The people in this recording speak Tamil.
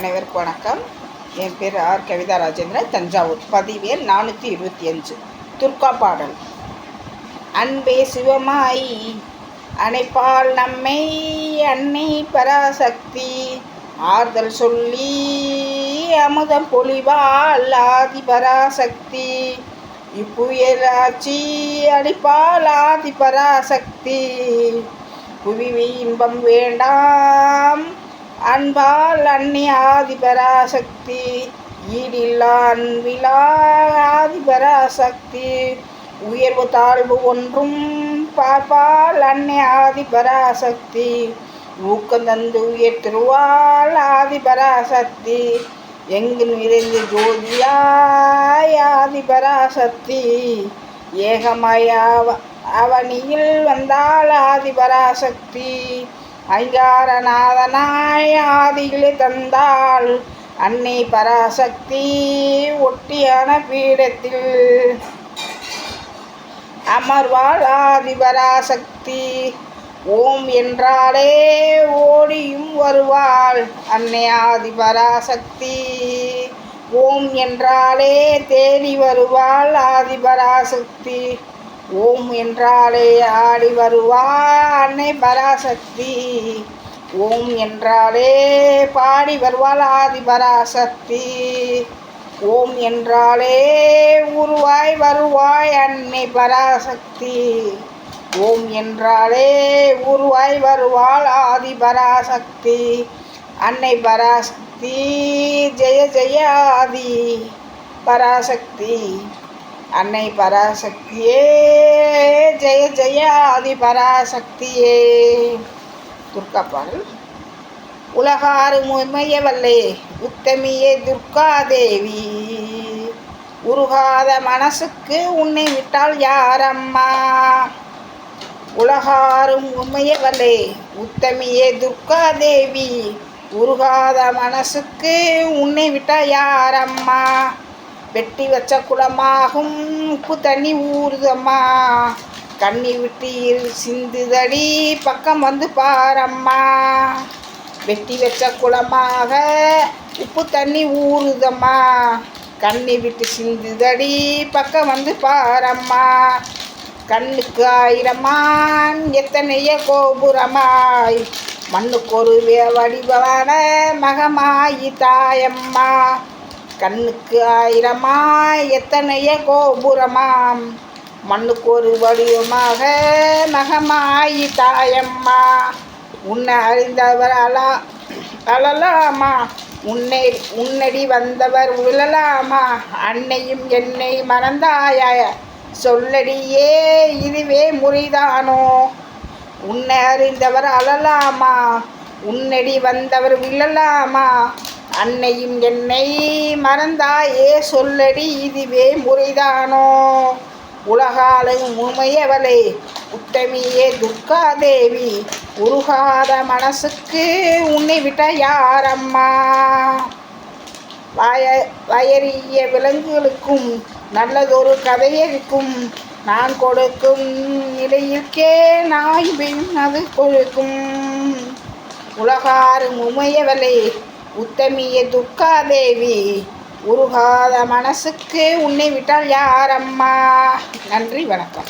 அனைவருக்கும் வணக்கம். என் பேர் ஆர். கவிதா ராஜேந்திரன் தஞ்சாவூர். பதிவேல் நானூற்றி இருபத்தி அஞ்சு. துர்கா பாடல். அன்பே சிவமாய் அணைப்பால் நம்மை அன்னை பராசக்தி. ஆறுதல் சொல்லி அமுதம் பொழிவாள் ஆதி பராசக்தி. இப்புயலாட்சி அடிப்பால் ஆதி பராசக்தி. புவி இன்பம் வேண்டாம். அன்பால் அன்னி ஆதி பராசக்தி ஈடில்லா அன்பிலா ஆதி பராசக்தி உயர்வு தாழ்வு ஒன்றும் பார்ப்பால் அன்னை ஆதி பராசக்தி ஊக்கம் தந்து உயர்த்திருவாள் ஆதி பராசக்தி எங்கும் நிறைந்து ஜோதியாய் ஆதி பராசக்தி ஏகமாய் அவனியில் வந்தாள் ஆதி பராசக்தி ஐங்காரநாதனாய் தந்தாள். அன்னை பராசக்தி ஒட்டியான பீடத்தில். அமர்வாள் ஆதிபராசக்தி ஓம் என்றாலே ஓடியும் வருவாள் அன்னை ஆதிபராசக்தி ஓம் என்றாலே தேடி வருவாள் ஆதி பராசக்தி. ஓம் என்றாலே ஆடி வருவா அன்னை பராசக்தி. ஓம் என்றாலே பாடி வருவாள் ஆதி பராசக்தி. ஓம் என்றாலே உருவாய் வருவாய் அன்னை பராசக்தி. ஓம் என்றாலே உருவாய் வருவாள் ஆதி பராசக்தி. அன்னை பராசக்தி ஜெய ஜெய ஆதி பராசக்தி. அன்னை பராசக்தியே ஜெய ஜெய ஆதி பராசக்தியே. துர்கா பாடல். உலகாறு முமையவல்லே உத்தமியே துர்கா தேவி. உருகாத மனசுக்கு உன்னை விட்டால் யாரம்மா? உலகாரும் உண்மையவல்லே உத்தமியே துர்கா தேவி. உருகாத மனசுக்கு உன்னை விட்டால் யாரம்மா? வெட்டி வச்ச குளமாகும் உப்பு தண்ணி ஊறுதம்மா. கண்ணி விட்டு சிந்துதடி பக்கம் வந்து பாரம்மா. வெட்டி வச்ச குளமாக உப்பு தண்ணி ஊறுதம்மா. கண்ணி விட்டு சிந்துதடி பக்கம் வந்து பாரம்மா. கண்ணுக்கு ஆயிரமான் எத்தனைய கோபுரமாய். மண்ணுக்கு ஒரு வடிவான மகமாயி தாயம்மா. கண்ணுக்கு ஆயிரமா எத்தனைய கோபுரமாம்? மண்ணுக்கு ஒரு வடிவமாக மகமாயி தாயம்மா. உன்னை அறிந்தவர் அலா அழலாமா உன்னை உன்னடி வந்தவர் உழலாமா அன்னையும் என்னை மறந்தாய? சொல்லடியே இதுவே முறைதானோ? உன்னை அறிந்தவர் அழலாமா உன்னடி வந்தவர் விழலாமா? அன்னையும் என்னை மறந்தாயே சொல்லடி இதுவே முறைதானோ? உலகாலும் உமையவளே உத்தமியே துர்கா தேவி உருகாத மனசுக்கு உன்னை விட்ட யாரம்மா? வய வயறிய விலங்குகளுக்கும் நல்லதொரு கதையிருக்கும் நான் கொடுக்கும் நிலையிற்கே நாய் அது கொடுக்கும். உலகாறு உமையவளே உத்தமிய துர்கா தேவி உருகாத மனசுக்கு உன்னை விட்டால் யாரம்மா நன்றி வணக்கம்.